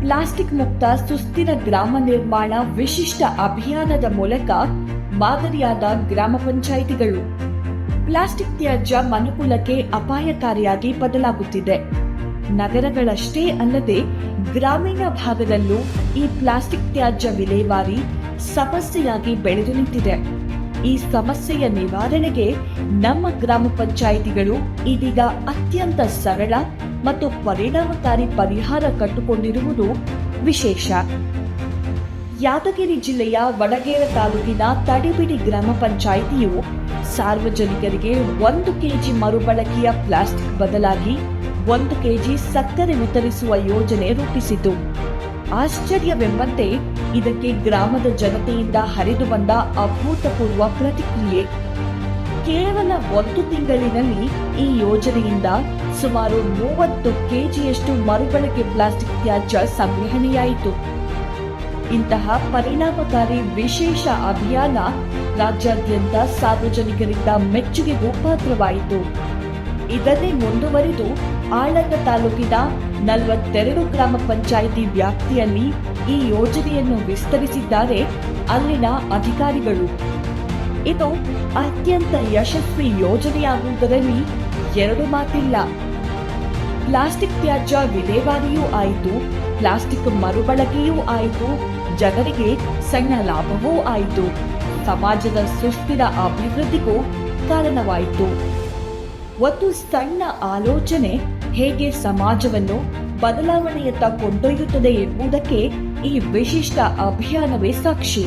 Plastic ಮುಕ್ತ ಸುಸ್ಥಿರ ಗ್ರಾಮ ನಿರ್ಮಾಣ ವಿಶಿಷ್ಟ ಅಭಿಯಾನದ ಮೂಲಕ ಮಾದರಿಯಾದ ಗ್ರಾಮ ಪಂಚಾಯಿತಿಗಳು. ಪ್ಲಾಸ್ಟಿಕ್ ತ್ಯಾಜ್ಯ ಮನುಕುಲಕ್ಕೆ ಅಪಾಯಕಾರಿಯಾಗಿ ಬದಲಾಗುತ್ತಿದೆ. ನಗರಗಳಷ್ಟೇ ಅಲ್ಲದೆ ಗ್ರಾಮೀಣ ಭಾಗದಲ್ಲೂ ಈ ಪ್ಲಾಸ್ಟಿಕ್ ತ್ಯಾಜ್ಯ ವಿಲೇವಾರಿ ಸಮಸ್ಯೆಯಾಗಿ ಬೆಳೆದು ನಿಂತಿದೆ. ಈ ಸಮಸ್ಯೆಯ ನಿವಾರಣೆಗೆ ನಮ್ಮ ಗ್ರಾಮ ಪಂಚಾಯಿತಿಗಳು ಇದೀಗ ಅತ್ಯಂತ ಸರಳ ಮತ್ತು ಪರಿಣಾಮಕಾರಿ ಪರಿಹಾರ ಕಟ್ಟುಕೊಂಡಿರುವುದು ವಿಶೇಷ. ಯಾದಗಿರಿ ಜಿಲ್ಲೆಯ ವಡಗೇರ ತಾಲೂಕಿನ ತಡಿಬಿಡಿ ಗ್ರಾಮ ಪಂಚಾಯಿತಿಯು ಸಾರ್ವಜನಿಕರಿಗೆ ಒಂದು ಕೆಜಿ ಮರುಬಳಕೆಯ ಪ್ಲಾಸ್ಟಿಕ್ ಬದಲಾಗಿ ಒಂದು ಕೆಜಿ ಸಕ್ಕರೆ ವಿತರಿಸುವ ಯೋಜನೆ ರೂಪಿಸಿತು. ಆಶ್ಚರ್ಯವೆಂಬಂತೆ ಇದಕ್ಕೆ ಗ್ರಾಮದ ಜನತೆಯಿಂದ ಹರಿದು ಬಂದ ಅಭೂತಪೂರ್ವ ಪ್ರತಿಕ್ರಿಯೆ. ಕೇವಲ ಒಂದು ತಿಂಗಳಿನಲ್ಲಿ ಈ ಯೋಜನೆಯಿಂದ ಸುಮಾರು ಮೂವತ್ತು ಕೆಜಿಯಷ್ಟು ಮರುಬಳಕೆ ಪ್ಲಾಸ್ಟಿಕ್ ತ್ಯಾಜ್ಯ ಸಂಗ್ರಹಣೆಯಾಯಿತು. ಇಂತಹ ಪರಿಣಾಮಕಾರಿ ವಿಶೇಷ ಅಭಿಯಾನ ರಾಜ್ಯಾದ್ಯಂತ ಸಾರ್ವಜನಿಕರಿಂದ ಮೆಚ್ಚುಗೆಗೂ ಪಾತ್ರವಾಯಿತು ಇದನ್ನೇ ಮುಂದುವರಿದು ಆಳಂದ ತಾಲೂಕಿನ ನಲವತ್ತೆರಡು ಗ್ರಾಮ ಪಂಚಾಯಿತಿ ವ್ಯಾಪ್ತಿಯಲ್ಲಿ ಈ ಯೋಜನೆಯನ್ನು ವಿಸ್ತರಿಸಿದ್ದಾರೆ ಅಲ್ಲಿನ ಅಧಿಕಾರಿಗಳು. ಇದು ಅತ್ಯಂತ ಯಶಸ್ವಿ ಯೋಜನೆಯಾಗುವುದರಲ್ಲಿ ಎರಡು ಮಾತಿಲ್ಲ. ಪ್ಲಾಸ್ಟಿಕ್ ತ್ಯಾಜ್ಯ ವಿಲೇವಾರಿಯೂ ಆಯಿತು, ಪ್ಲಾಸ್ಟಿಕ್ ಮರುಬಳಕೆಯೂ ಆಯಿತು, ಜನರಿಗೆ ಸಣ್ಣ ಲಾಭವೂ ಆಯಿತು, ಸಮಾಜದ ಸುಸ್ಥಿರ ಅಭಿವೃದ್ಧಿಗೂ ಕಾರಣವಾಯಿತು. ಒಂದು ಸಣ್ಣ ಆಲೋಚನೆ ಹೇಗೆ ಸಮಾಜವನ್ನು ಬದಲಾವಣೆಯತ್ತ ಕೊಂಡೊಯ್ಯುತ್ತದೆ ಎಂಬುದಕ್ಕೆ ಈ ವಿಶಿಷ್ಟ ಅಭಿಯಾನವೇ ಸಾಕ್ಷಿ.